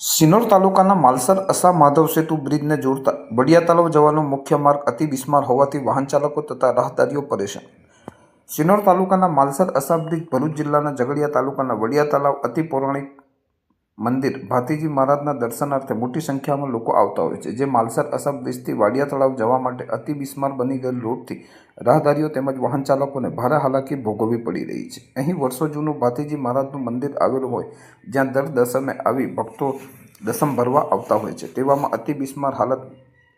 સિનોર તાલુકાના માલસર અસા માધવ સેતુ બ્રિજને જોડતા બડિયા તળાવ જવાનો મુખ્ય માર્ગ અતિ બિસ્માર હોવાથી વાહન ચાલકો તથા રાહદારીઓ પરેશાન. સિનોર તાલુકાના માલસર અસા બ્રિજ ભરૂચ જિલ્લાના ઝઘડિયા તાલુકાના વડિયા તળાવ અતિ પૌરાણિક મંદિર. ભાતીજી મહારાજના દર્શનાર્થે મોટી સંખ્યામાં લોકો આવતા હોય છે. જે માલસર અસમ દેશથી વાડિયા તળાવ જવા માટે અતિ બિસ્માર બની ગયેલ રોડથી રાહદારીઓ તેમજ વાહન ચાલકોને ભારે હાલાકી ભોગવવી પડી રહી છે. અહીં વર્ષો જૂનું ભાતીજી મહારાજનું મંદિર આવેલું હોય, જ્યાં દર દસમે આવી ભક્તો દસમ ભરવા આવતા હોય છે. તેવામાં અતિ બિસ્માર હાલત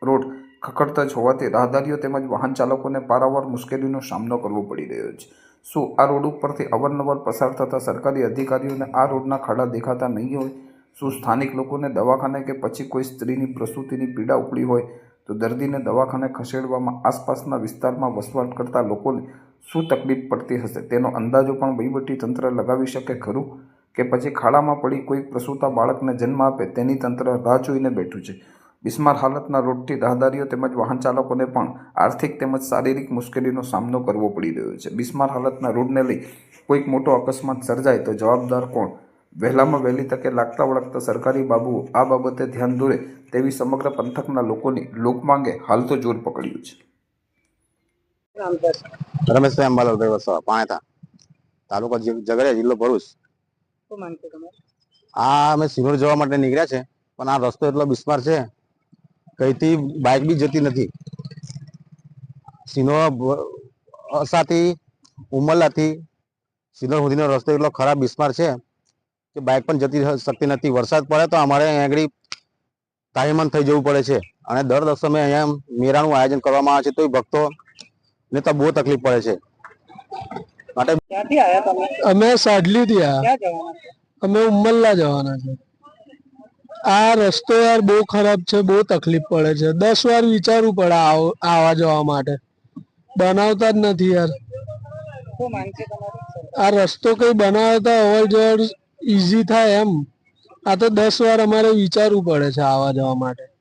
રોડ ખખડતા જ હોવાથી રાહદારીઓ તેમજ વાહન ચાલકોને પારાવાર મુશ્કેલીનો સામનો કરવો પડી રહ્યો છે. શું આ રોડ ઉપરથી અવારનવાર પસાર થતા સરકારી અધિકારીઓને આ રોડના ખાડા દેખાતા નહીં હોય? શું સ્થાનિક લોકોને દવાખાને કે પછી કોઈ સ્ત્રીની પ્રસૂતિની પીડા ઉપડી હોય તો દર્દીને દવાખાને ખસેડવામાં આસપાસના વિસ્તારમાં વસવાટ કરતા લોકોને શું તકલીફ પડતી હશે? તેનો અંદાજો પણ વહીવટી તંત્ર લગાવી શકે ખરું? કે પછી ખાડામાં પડી કોઈ પ્રસૂતા બાળકને જન્મ આપે તેની તંત્ર રાહ જોઈને બેઠું છે? બિસ્માર હાલતના રોડથી રાહદારીઓ તેમજ વાહન ચાલકોને પણ આર્થિક તેમજ શારીરિક મુશ્કેલીનો સામનો કરવો પડી રહ્યો છે. બિસ્માર હાલતના રોડને લઈ કોઈક મોટો અકસ્માત સર્જાય તો જવાબદાર કોણ? વહેલામાં વહેલી તકે લાગતા વળગતા સરકારી બાબુઓ આ બાબતે ધ્યાન દોરે તેવી સમગ્ર પંથકના લોકોની લોકમાંગે હાલ તો જોર પકડ્યું છે. રમેશભાઈ અંબાલાલભાઈ વસાવા પાણેતા તાલુકો જ- ઝઘડિયા જિલ્લો ભરૂચ. આ અમે સિનોર જવા માટે નીકળ્યા છે પણ આ રસ્તો એટલો બિસ્માર છે કઈથી બાઇક બી જતી નથી. સિનો અસાથી ઉમરલાથી સિનોર સુધીનો રસ્તો એટલો ખરાબ બિસ્માર છે કે બાઇક પણ જતી શકતી નથી. વરસાદ પડે તો અમારે અહીંયા આગળ તાહીમાન થઈ જવું પડે છે. અને દર દસમે અહીંયા મેળાનું આયોજન કરવામાં આવે છે તો ભક્તો ને તો બહુ તકલીફ પડે છે. માટે ક્યાંથી આયા તમે? અમે સાડલી થી આયા ક્યાં જવાના છો? અમે ઉમરલા જવાના છે આ રસ્તો યાર બહુ ખરાબ છે બહુ તકલીફ પડે છે. દસ વાર વિચારવું પડે આવ- આવવા જવા માટે. બનાવતા જ નથી યાર. આ રસ્તો કઈ બનાવતા અવર જવર ઈઝી થાય એમ. આ તો દસ વાર અમારે વિચારવું પડે છે આવવા જવા માટે.